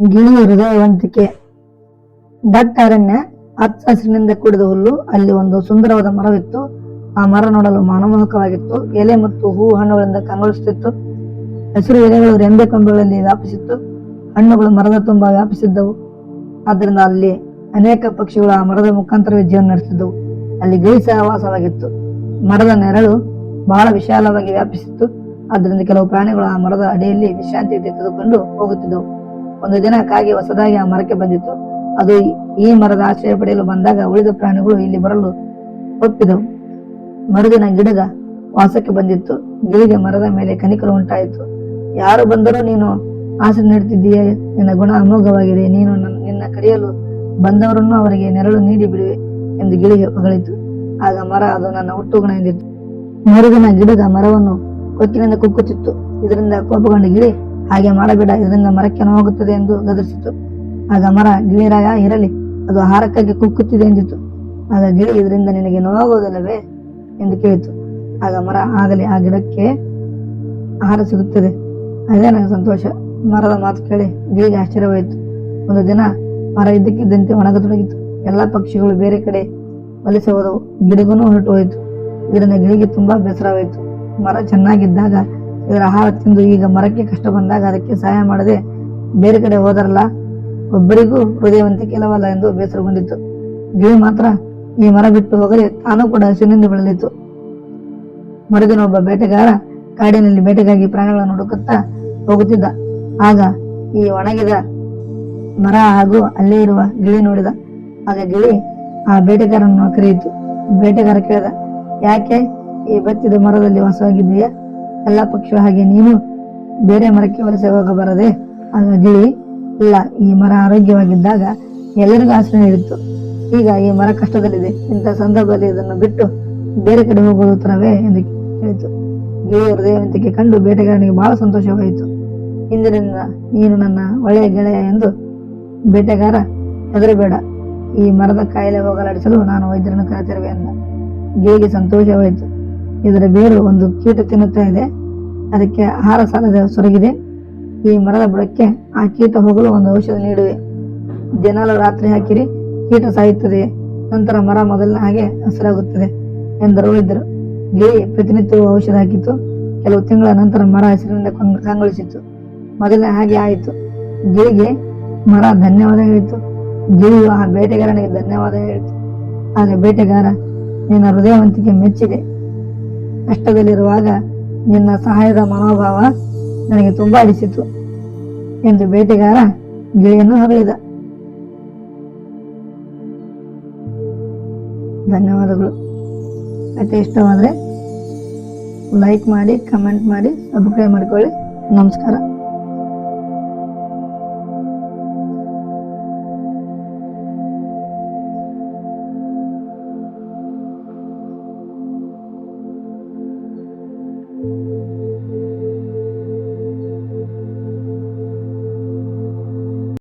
ಗಿಳಿಯ ಹೃದಯವಂತಿಕೆ ದಟ್ಟ ಅರಣ್ಯ ಹಚ್ಚ ಹಸಿರಿನಿಂದ ಕೂಡಿದ ಹುಲ್ಲು, ಅಲ್ಲಿ ಒಂದು ಸುಂದರವಾದ ಮರವಿತ್ತು. ಆ ಮರ ನೋಡಲು ಮನಮೋಹಕವಾಗಿತ್ತು ಎಲೆ ಮತ್ತು ಹೂ ಹಣ್ಣುಗಳಿಂದ ಕಂಗೊಳಿಸುತ್ತಿತ್ತು. ಹಸಿರು ಎಲೆಗಳು ರೆಂಬೆ ಕೊಂಬೆಗಳಲ್ಲಿ ವ್ಯಾಪಿಸಿತ್ತು. ಹಣ್ಣುಗಳು ಮರದ ತುಂಬ ವ್ಯಾಪಿಸಿದ್ದವು. ಆದ್ದರಿಂದ ಅಲ್ಲಿ ಅನೇಕ ಪಕ್ಷಿಗಳು ಆ ಮರದ ಮುಖಾಂತರವೇ ಜೀವನ ನಡೆಸಿದ್ದವು. ಅಲ್ಲಿ ಗಿಳಿ ಸಹವಾಸವಾಗಿತ್ತು. ಮರದ ನೆರಳು ಬಹಳ ವಿಶಾಲವಾಗಿ ವ್ಯಾಪಿಸಿತ್ತು. ಆದ್ದರಿಂದ ಕೆಲವು ಪ್ರಾಣಿಗಳು ಆ ಮರದ ಅಡಿಯಲ್ಲಿ ವಿಶ್ರಾಂತಿ ತೆಗೆದುಕೊಂಡು ಹೋಗುತ್ತಿದ್ದವು. ಒಂದು ದಿನ ಕಾಗೆ ಹೊಸದಾಗಿ ಆ ಮರಕ್ಕೆ ಬಂದಿತ್ತು. ಅದು ಈ ಮರದ ಆಶ್ರಯ ಪಡೆಯಲು ಬಂದಾಗ ಉಳಿದ ಪ್ರಾಣಿಗಳು ಇಲ್ಲಿ ಬರಲು ಒಪ್ಪಿದವು. ಮರುದಿನ ಗಿಡಗ ವಾಸಕ್ಕೆ ಬಂದಿತ್ತು. ಗಿಳಿಗೆ ಮರದ ಮೇಲೆ ಕನಿಕರು ಉಂಟಾಯಿತು. ಯಾರು ಬಂದರೂ ನೀನು ಆಸೆ ನೀಡುತ್ತಿದ್ದೀಯ? ನಿನ್ನ ಗುಣ ಅಮೋಘವಾಗಿದೆ. ನೀನು ನನ್ನ- ಕಡಿಯಲು ಬಂದವರನ್ನು ಅವರಿಗೆ ನೆರಳು ನೀಡಿ ಬಿಡುವೆ ಎಂದು ಗಿಳಿಗೆ ಹೊಗಳಿತು. ಆಗ ಮರ ಅದು ನನ್ನ ಹುಟ್ಟು ಗುಣ ಎಂದಿತ್ತು. ಮರುದಿನ ಗಿಡಗ ಮರವನ್ನು ಕೊಕ್ಕಿನಿಂದ ಕುಕ್ಕುತ್ತಿತ್ತು. ಇದರಿಂದ ಕೋಪಗೊಂಡ ಗಿಳಿ ಹಾಗೆ ಮಾಡಬೇಡ, ಇದರಿಂದ ಮರಕ್ಕೆ ನೋವಾಗುತ್ತದೆ ಎಂದು ಗದರಿಸಿತು. ಆಗ ಮರ ಗಿಳಿರಾಯ, ಇರಲಿ, ಅದು ಆಹಾರಕ್ಕಾಗಿ ಕುಕ್ಕುತ್ತಿದೆ ಎಂದಿತು. ಆಗ ಗಿಳಿ ಇದರಿಂದ ನಿನಗೆ ನೋವಾಗುವುದಿಲ್ಲವೇ ಎಂದು ಕೇಳಿತು. ಆಗ ಮರ ಆಗಲಿ, ಆ ಗಿಡಕ್ಕೆ ಆಹಾರ ಸಿಗುತ್ತದೆ. ಅದೇ ನನಗೆ ಸಂತೋಷ. ಮರದ ಮಾತು ಕೇಳಿ ಗಿಳಿಗೆ ಆಶ್ಚರ್ಯವಾಯಿತು. ಒಂದು ದಿನ ಮರ ಇದ್ದಕ್ಕಿದ್ದಂತೆ ಒಣಗತೊಡಗಿತು. ಎಲ್ಲ ಪಕ್ಷಿಗಳು ಬೇರೆ ಕಡೆ ವಲಸೆ ಹೋದವು. ಗಿಡಗೂ ಹೊರಟು ಹೋಯಿತು. ಇದರಿಂದ ಗಿಳಿಗೆ ತುಂಬಾ ಬೇಸರವಾಯಿತು. ಮರ ಚೆನ್ನಾಗಿದ್ದಾಗ ಇದರ ಆಹಾರ ತಿಂದು ಈಗ ಮರಕ್ಕೆ ಕಷ್ಟ ಬಂದಾಗ ಅದಕ್ಕೆ ಸಹಾಯ ಮಾಡದೆ ಬೇರೆ ಕಡೆ ಹೋದರಲ್ಲ, ಒಬ್ಬರಿಗೂ ಹೃದಯವಂತಿಕೆ ಕೆಲವಲ್ಲ ಎಂದು ಬೇಸರಗೊಂಡಿತು ಗಿಳಿ ಮಾತ್ರ ಈ ಮರ ಬಿಟ್ಟು ಹೋಗದೆ ತಾನು ಕೂಡ ಹಸಿರಿನಿಂದ ಬೆಳೆದಿತ್ತು. ಮರುದಿನ ಒಬ್ಬ ಬೇಟೆಗಾರ ಕಾಡಿನಲ್ಲಿ ಬೇಟೆಗಾಗಿ ಪ್ರಾಣಿಗಳನ್ನು ಹುಡುಕುತ್ತಾ ಹೋಗುತ್ತಿದ್ದ. ಆಗ ಈ ಒಣಗಿದ ಮರ ಹಾಗೂ ಅಲ್ಲೇ ಇರುವ ಗಿಳಿ ನೋಡಿದ. ಆಗ ಗಿಳಿ ಆ ಬೇಟೆಗಾರನ್ನು ಕರೆಯಿತು. ಬೇಟೆಗಾರ ಕೇಳಿದ, ಯಾಕೆ ಈ ಬತ್ತಿದ ಮರದಲ್ಲಿ ವಾಸವಾಗಿದೆಯಾ ಎಲ್ಲ ಪಕ್ಷಿಗಳ ಹಾಗೆ ನೀನು ಬೇರೆ ಮರಕ್ಕೆ ವಲಸೆ ಹೋಗಬಾರದೆ. ಆಗ ಗಿಳಿ, ಇಲ್ಲ, ಈ ಮರ ಆರೋಗ್ಯವಾಗಿದ್ದಾಗ ಎಲ್ಲರಿಗೂ ಆಶ್ರಯ ನೀಡಿತ್ತು. ಈಗ ಈ ಮರ ಕಷ್ಟದಲ್ಲಿದೆ. ಇಂಥ ಸಂದರ್ಭದಲ್ಲಿ ಇದನ್ನು ಬಿಟ್ಟು ಬೇರೆ ಕಡೆ ಹೋಗುವುದು ಉತ್ತರವೇ ಎಂದು ಹೇಳಿತು ಗಿಳಿಯ ಹೃದಯವಂತಿಕೆ ಕಂಡು ಬೇಟೆಗಾರನಿಗೆ ಬಹಳ ಸಂತೋಷವಾಯಿತು ಇಂದಿನಿಂದ ನೀನು ನನ್ನ ಒಳ್ಳೆಯ ಗೆಳೆಯ ಎಂದು ಬೇಟೆಗಾರ ಹೆದರಬೇಡ. ಈ ಮರದ ಕಾಯಿಲೆ ಹೋಗಲಾಡಿಸಲು ನಾನು ವೈದ್ಯರನ್ನು ಕರೆತಿರುವೆ ಅಂದ ಗಿಳಿಗೆ ಸಂತೋಷವಾಯಿತು ಇದರ ಬೇರು ಒಂದು ಕೀಟ ತಿನ್ನುತ್ತಾ ಇದೆ. ಅದಕ್ಕೆ ಆಹಾರ ಸಾಲದ ಸೊರಗಿದೆ. ಈ ಮರದ ಬುಡಕ್ಕೆ ಆ ಕೀಟ ಹೋಗಲು ಒಂದು ಔಷಧ ನೀಡುವೆ. ದಿನಾಲು ರಾತ್ರಿ ಹಾಕಿರಿ, ಕೀಟ ಸಾಯುತ್ತದೆ. ನಂತರ ಮರ ಮೊದಲಿನ ಹಾಗೆ ಹಸಿರಾಗುತ್ತದೆ ಎಂದರು. ಇದ್ದರು. ಗಿಳಿ ಪ್ರತಿನಿತ್ಯವೂ ಔಷಧ ಹಾಕಿತ್ತು ಕೆಲವು ತಿಂಗಳ ನಂತರ ಮರ ಹಸಿರಿನಿಂದ ಕಂಗೊಳಿಸಿತ್ತು ಕಂಗೊಳಿಸಿತು. ಮೊದಲನೇ ಹಾಗೆ ಆಯಿತು. ಗಿಳಿಗೆ ಮರ ಧನ್ಯವಾದ ಹೇಳಿತು. ಗಿಳಿಯು ಆ ಬೇಟೆಗಾರನಿಗೆ ಧನ್ಯವಾದ ಹೇಳಿತು. ಆಗ ಬೇಟೆಗಾರ, ನಿನ್ನ ಹೃದಯವಂತಿಕೆ ಮೆಚ್ಚಿದೆ. ಕಷ್ಟದಲ್ಲಿರುವಾಗ ನಿನ್ನ ಸಹಾಯದ ಮನೋಭಾವ ನನಗೆ ತುಂಬಾ ಅಡಿಸಿತು ಎಂದು ಬೇಟೆಗಾರ ಗಿಳಿಯನ್ನು ಹೊಗಳಿದ. ಧನ್ಯವಾದಗಳು. ಕತೆ ಇಷ್ಟವಾದರೆ ಲೈಕ್ ಮಾಡಿ ಕಮೆಂಟ್ ಮಾಡಿ ಸಬ್ಸ್ಕ್ರೈಬ್ ಮಾಡಿಕೊಳ್ಳಿ. ನಮಸ್ಕಾರ.